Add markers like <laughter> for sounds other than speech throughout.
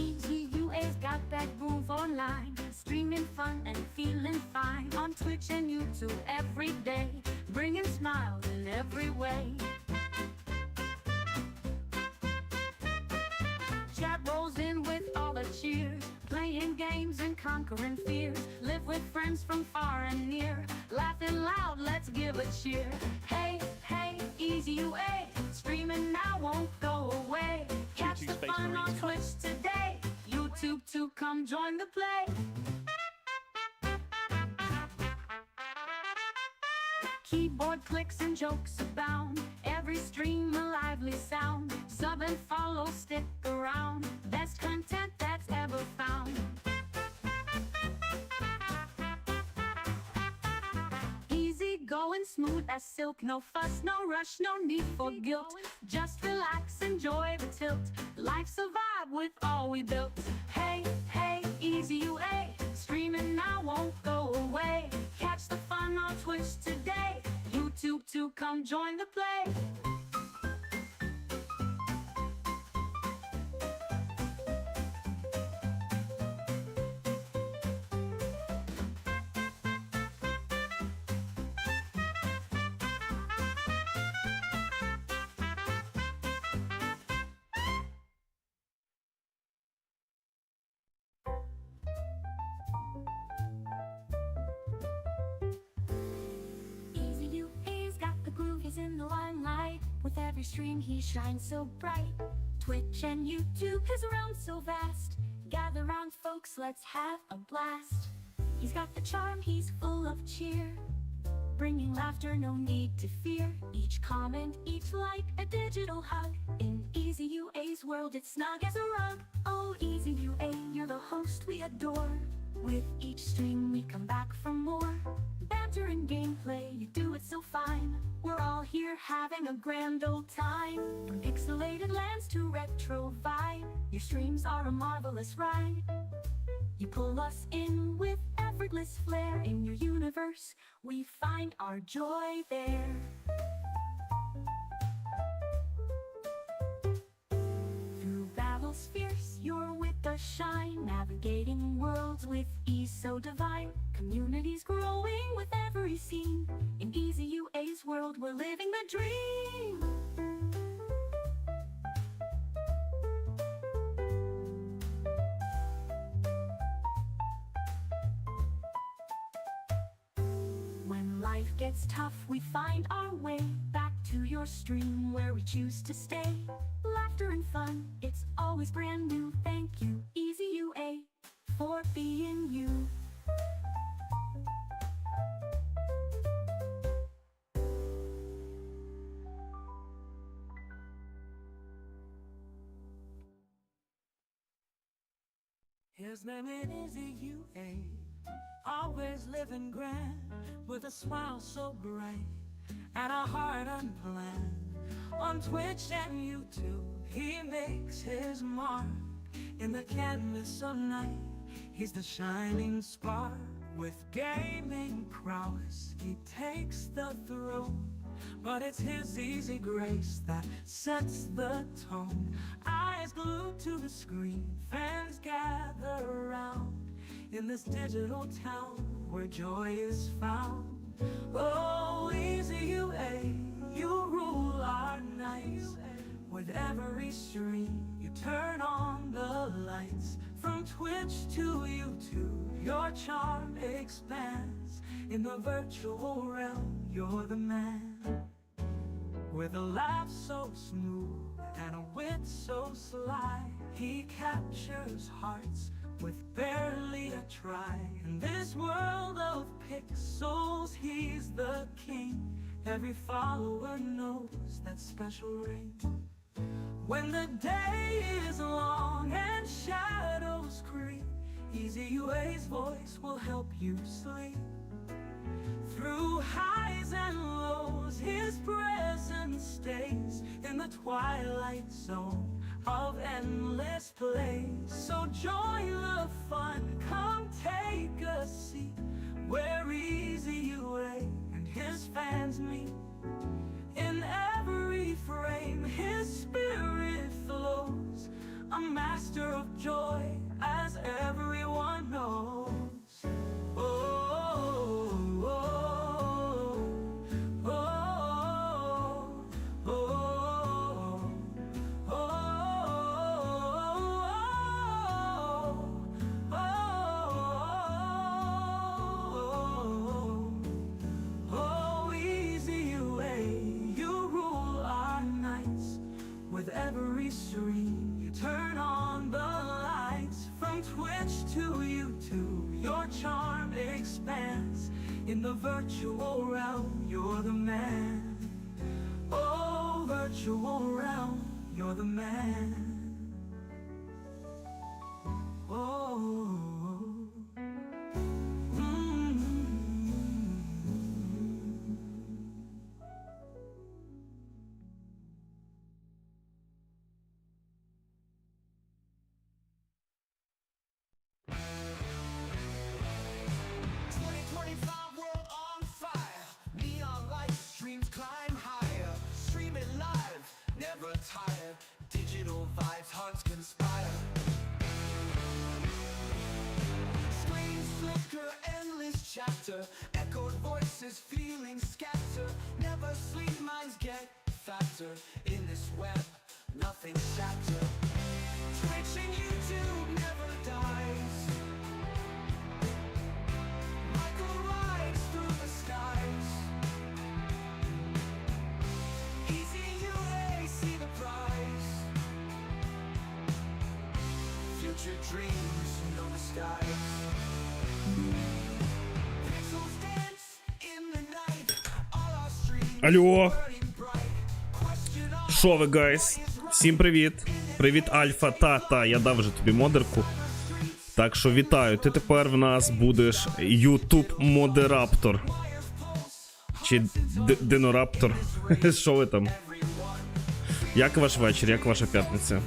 Easy UA's got that groove online. Streaming fun and feeling fine on Twitch and YouTube every day. Bringing smiles in every way. Chat rolls in with all the cheers. Playing games and conquering fears. Live with friends from far and near. Laughing loud, let's give a cheer. Hey, hey, easy come join the play. Keyboard clicks and jokes abound. Every stream a lively sound. Sub and follow, stick around. Best content that's ever found. Easy going, smooth as silk. No fuss, no rush, no need for guilt. Just relax, enjoy the tilt. Life's a vibe with all we built. Hey, hey, easy UA. Streaming now won't go away. Catch the fun on Twitch today. YouTube too, come join the play. With every stream, he shines so bright. Twitch and YouTube, his realm so vast. Gather round, folks, let's have a blast. He's got the charm, he's full of cheer. Bringing laughter, no need to fear. Each comment, each like, a digital hug. In Easy UA's world, it's snug as a rug. Oh, Easy UA, you're the host we adore. With each stream, we come back for more. Banter and gameplay, you do it so fine. We're all here having a grand old time. From pixelated lands to retro vibe, your streams are a marvelous ride. You pull us in with effortless flair. In your universe, we find our joy there. Through battles fierce, your wit does shine. Navigating worlds with ease so divine. Communities growing we're living the dream. When life gets tough, we find our way back to your stream where we choose to stay. Laughter and fun, it's always brand new. Thank you, His name is Easy UA, always living grand, with a smile so bright and a heart unplanned. On Twitch and YouTube, he makes his mark in the canvas of night. He's the shining spark with gaming prowess. He takes the throne. But it's his easy grace that sets the tone. Eyes glued to the screen, fans gather around in this digital town where joy is found. Oh, easy UA, you rule our nights. With every stream, you turn on the lights. From Twitch to YouTube, your charm expands. In the virtual realm, you're the man. With a laugh so smooth and a wit so sly, he captures hearts with barely a try. In this world of pixels, he's the king. Every follower knows that special ring. When the day is long and shadows creep, Easy UA's voice will help you sleep. Through highs and lows, his presence stays in the twilight zone of endless play. So join the fun, come take a seat where Easy UA and his fans meet. In every frame, his spirit flows a master of joy, as everyone knows. Virtual realm, you're the man. Oh, virtual realm, you're the man. Chapter. Echoed voices, feelings scatter. Never sleep, minds get fatter. In this web, nothing shatter. Twitch and YouTube never dies. Michael rides through the skies. Easy UA, see the prize. Future dreams, Алло, що ви, гайс? Всім привіт. Привіт, Альфа. Та, та, я дав вже тобі модерку. Так що вітаю. Ти тепер в нас будеш YouTube модераптор. Чи динораптор. <laughs> Що ви там? Як ваш вечір, як ваша п'ятниця?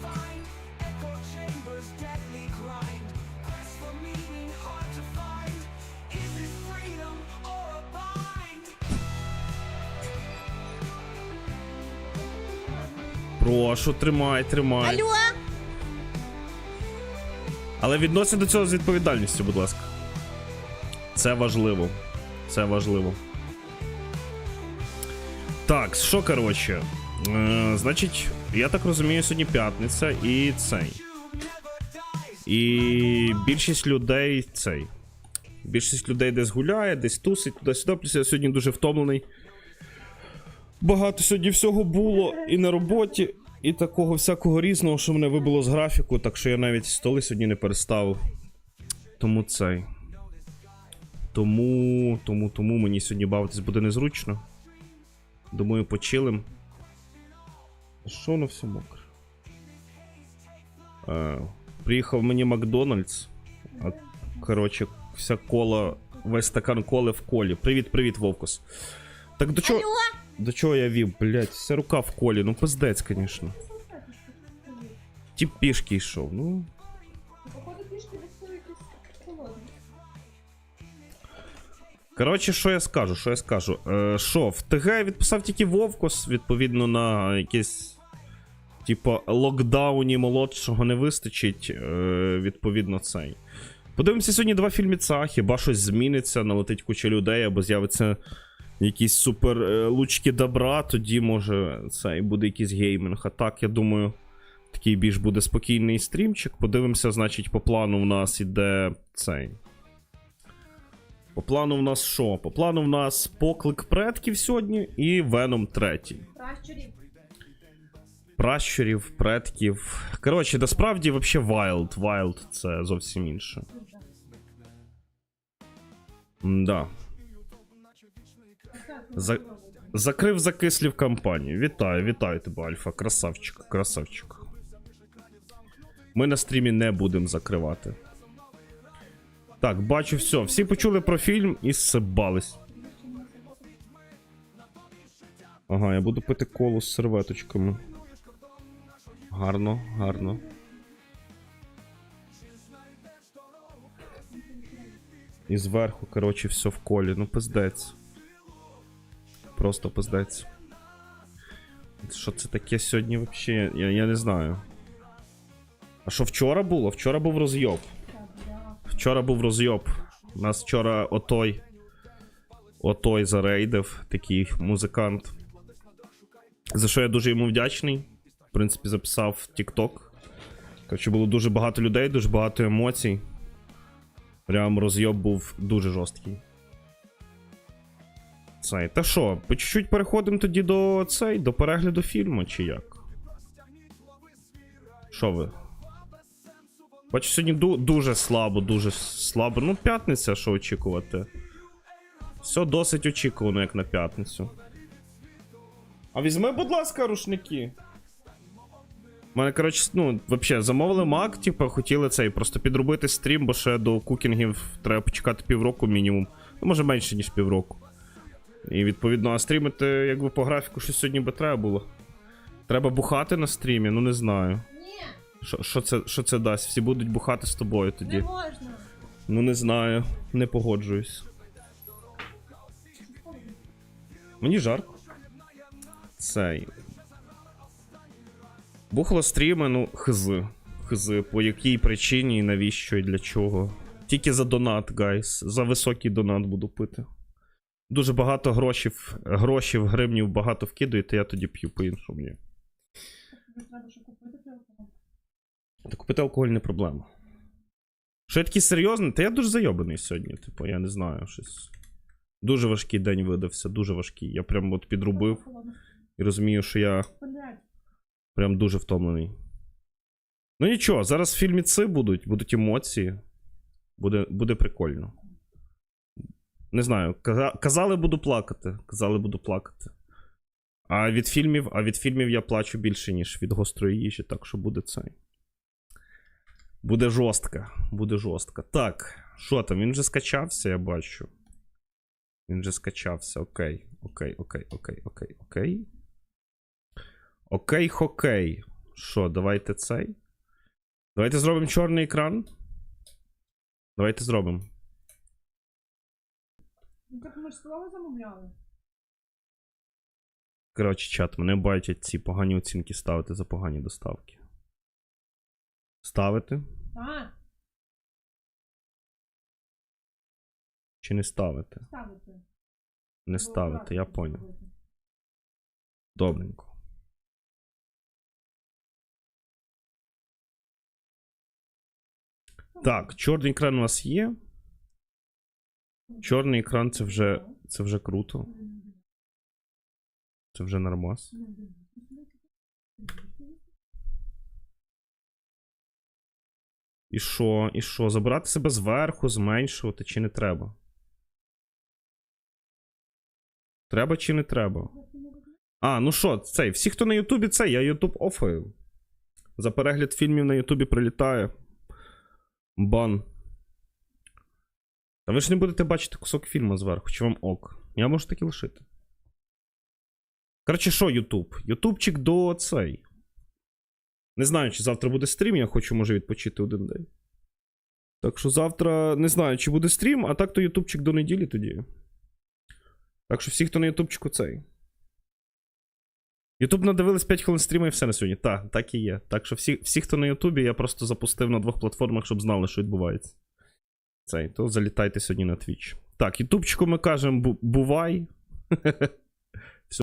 Прошу, тримай, тримай. Алло, Але відносин до цього з відповідальністю, будь ласка. Це важливо. Це важливо. Так, що коротше. Е, значить, я так розумію, сьогодні п'ятниця і цей. І більшість людей цей. Більшість людей десь гуляє, десь тусить, туди-сюди. Плюс я сьогодні дуже втомлений. Багато сьогодні всього було і на роботі, і такого всякого різного, що мене вибило з графіку, так що я навіть столи сьогодні не переставив. Тому цей. Тому, тому, тому мені сьогодні бавитись буде незручно. Думаю, почилим. Що воно все мокре? Е, приїхав мені Макдональдс. А, коротше, вся кола, весь стакан коли в колі. Привіт, привіт, Вовкус. Так до чого. До чого я вів, блять, вся рука в колі, ну пиздець, звісно. Тіп пішки йшов, ну. Походу пішки. Коротше, що я скажу, що я скажу. Е, що, в ТГ відписав тільки Вовкос, відповідно на якесь. Типу, локдауні молодшого не вистачить, е, відповідно, цей. Подивимося сьогодні два фільміца, хіба щось зміниться, налетить куча людей, або з'явиться якісь супер е, лучки добра, тоді може цей буде якийсь геймінг. А так, я думаю, такий більш буде спокійний стрімчик. Подивимося, значить, по плану в нас іде цей. По плану в нас що? По плану в нас поклик предків сьогодні і Веном третій. Пращурів. Пращурів, предків. Коротше, насправді вообще Wild. Wild це зовсім інше. Да. За... Закрив закислів кампанію. Вітаю, вітаю тебе, Альфа. Красавчик, красавчик. Ми на стрімі не будемо закривати. Так, бачу все. Всі почули про фільм і сибались. Ага, я буду пити колу з серветочками. Гарно, гарно. І зверху, коротше, все в колі. Ну, пиздець. Просто пиздець. Що це таке сьогодні взагалі? Я, я не знаю. А що вчора було? Вчора був розйоб. Вчора був розйоб. Нас вчора отой. Отой зарейдив, такий музикант. За що я дуже йому вдячний. В принципі, записав TikTok. Коротше, було дуже багато людей, дуже багато емоцій. Прям розйоб був дуже жорсткий. Цей. Та що, по чуть-чуть переходимо тоді до цей, до перегляду фільму, чи як? Що ви? Бачу, сьогодні ду- дуже слабо, дуже слабо. Ну, п'ятниця, що очікувати. Все досить очікувано, як на п'ятницю. А візьми, будь ласка, рушники. У мене, коротше, ну, взагалі, замовили Мак, типу, хотіли цей просто підробити стрім, бо ще до кукінгів треба почекати півроку мінімум. Ну, може менше, ніж півроку. І відповідно, а стрімити, якби по графіку, щось сьогодні би треба було. Треба бухати на стрімі, ну не знаю. Ні, Що, це, що це дасть? Всі будуть бухати з тобою не тоді. можна. Ну не знаю, не погоджуюсь. Мені жарко. Цей. Бухло стріми, ну, хз. Хз, по якій причині, і навіщо і для чого. Тільки за донат, гайс. За високий донат буду пити. Дуже багато грошів, грошів, гривнів багато вкидуєте, я тоді п'ю по-іншому. Треба, що купити телефон. Та купити алкоголь не проблема. Що я такий серйозний? Та я дуже зайобаний сьогодні. Типу, я не знаю, щось. Дуже важкий день видався, дуже важкий. Я прям от підрубив і розумію, що я прям дуже втомлений. Ну нічого, зараз в фільмі Ци будуть, будуть емоції. Буде, буде прикольно. Не знаю, казали, буду плакати. Казали, буду плакати. А від фільмів, а від фільмів я плачу більше, ніж від гострої їжі, так що буде цей. Буде жорстко. Буде жорстко. Так, що там? Він вже скачався, я бачу. Він вже скачався. Окей. Окей, окей, окей, окей, окей. Окей, хокей. Що, давайте цей. Давайте зробимо чорний екран. Давайте зробимо. Ну так ми ж слово замовляли. Коротше, чат, мене бачать ці погані оцінки ставити за погані доставки. Ставити А, чи не ставити? ставити. Не Було ставити, я поняв. зробити. Добренько. Так, чорний екран у вас є. Чорний екран це вже, це вже круто. Це вже нормас. І що? І що? Забирати себе зверху, зменшувати чи не треба? Треба чи не треба? А, ну що, цей, всі, хто на Ютубі, це, я Ютуб офаю. За перегляд фільмів на Ютубі прилітає. Бан. Та ви ж не будете бачити кусок фільму зверху, чи вам ок. Я можу таки лишити. Коротше, що Ютуб? Ютубчик до цей. Не знаю, чи завтра буде стрім, я хочу, може, відпочити один день. Так що завтра не знаю, чи буде стрім, а так то Ютубчик до неділі тоді. Так що всі, хто на Ютубчику цей. Ютуб надивились 5 хвилин стріму і все на сьогодні. Так, так і є. Так що всі, всі, хто на Ютубі, я просто запустив на двох платформах, щоб знали, що відбувається. Цей, то залітайте сьогодні на Twitch. Так, Ютубчику ми кажемо бу- бувай. <laughs>